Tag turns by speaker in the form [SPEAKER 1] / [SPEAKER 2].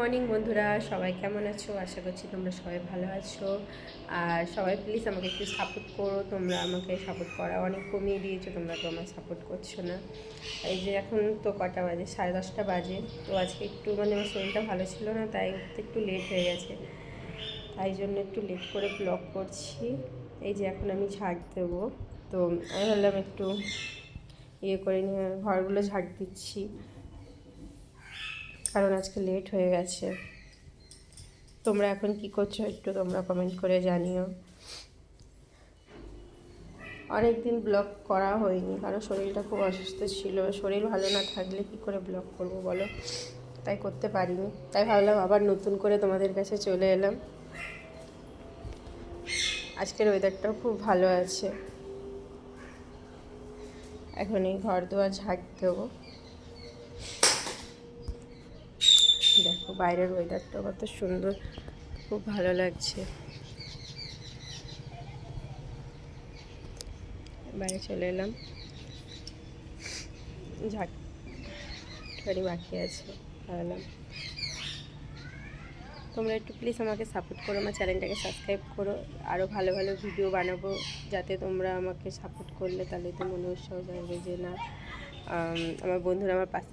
[SPEAKER 1] Morning বন্ধুরা, সবাই কেমন আছো? আশা করছি তোমরা সবাই ভালো আছো। আর সবাই প্লিজ আমাকে একটু সাপোর্ট করো। তোমরা আমাকে সাপোর্ট করা অনেক কমিয়ে দিয়েছ, তোমরা তো আমার সাপোর্ট করছ না। এই যে এখন তো কটা বাজে, সাড়ে দশটা বাজে। তো আজকে একটু মানে আমার শরীরটা ভালো ছিল না, তাই একটু লেট হয়ে গেছে। তাই জন্য একটু লেট করে ব্লগ করছি। এই যে এখন আমি ঝাড় দেবো। তো আমি ভাবলাম একটু ইয়ে করে নিয়ে ঘরগুলো ঝাড় দিচ্ছি। কারণ আজকে লেট হয়ে গেছে। তোমরা এখন কি করছ একটু তোমরা কমেন্ট করে জানিও। অনেক দিন ব্লগ করা হয়নি, কারণ শরীরটা খুব অসুস্থ ছিল। শরীর ভালো না থাকলে কি করে ব্লগ করব বলো? তাই করতে পারিনি। তাই ভাবলাম আবার নতুন করে তোমাদের কাছে চলে এলাম। আজকের ওয়েদারটাও খুব ভালো আছে। এখন এই ঘর দুয়ার ঝাঁক দেবো। বাইরের ওয়েদারটা কত সুন্দর, খুব ভালো লাগছে। বাইরে চলে এলাম। ঝাড়ি বাকি আছে ভাবলাম তোমরা একটু প্লিজ আমাকে সাপোর্ট করো, আমার চ্যানেলটাকে সাবস্ক্রাইব করো। আরও ভালো ভালো ভিডিও বানাবো, যাতে তোমরা আমাকে সাপোর্ট করলে তাহলে তো মনে উৎসাহ যাবে যে না আমার বন্ধুরা আমার পাশে